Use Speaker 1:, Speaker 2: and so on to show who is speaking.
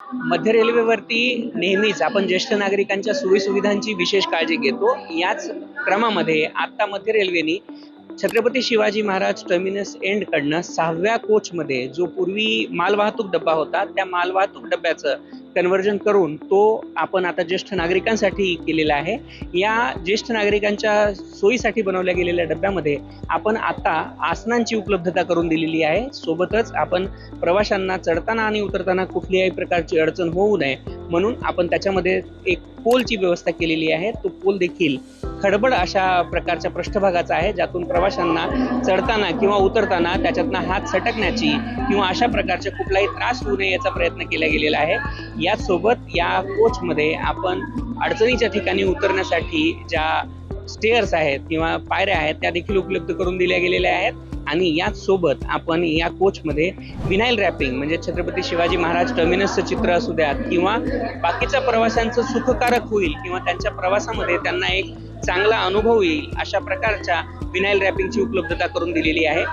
Speaker 1: मध्य रेल्वेवरती नेहमीच आपण ज्येष्ठ नागरिकांच्या सोयीसुविधांची विशेष काळजी घेतो. याच क्रमामध्ये आता मध्य रेल्वेने छत्रपती शिवाजी महाराज टर्मिनस एंड कडनं सहाव्या कोचमध्ये जो पूर्वी मालवाहतूक डब्बा होता त्या मालवाहतूक डब्याचं कन्वर्जन करून तो आपण आता ज्येष्ठ नागरिकांसाठी केलेला आहे. या ज्येष्ठ नागरिकांच्या सोयीसाठी बनवल्या गेलेल्या डब्यामध्ये आपण आता आसनांची उपलब्धता करून दिलेली आहे. सोबतच आपण प्रवाशांना चढताना आणि उतरताना कुठल्याही प्रकारची अडचण होऊ नये म्हणून आपण त्याच्यामध्ये एक पोलची व्यवस्था केलेली आहे. तो पोल देखील खडबड अशा प्रकारच्या पृष्ठभागाचा आहे ज्यातून प्रवाशांना चढताना किंवा उतरताना त्याच्यातनं हात सटकण्याची किंवा अशा प्रकारचे कुठलाही त्रास होऊ नये याचा प्रयत्न केला गेलेला आहे. याचसोबत या कोचमध्ये आपण अडचणीच्या ठिकाणी उतरण्यासाठी ज्या स्टेअर्स आहेत किंवा पायऱ्या आहेत त्या देखील उपलब्ध करून दिल्या गेलेल्या आहेत. आणि याच सोबत आपण या कोचमध्ये विनाईल रॅपिंग म्हणजे छत्रपती शिवाजी महाराज टर्मिनसचं चित्र असू द्यात किंवा बाकीच्या प्रवाशांचं सुखकारक होईल किंवा त्यांच्या प्रवासामध्ये त्यांना एक चांगला अनुभव येईल अशा प्रकारच्या विनाईल रॅपिंगची उपलब्धता करून दिलेली आहे.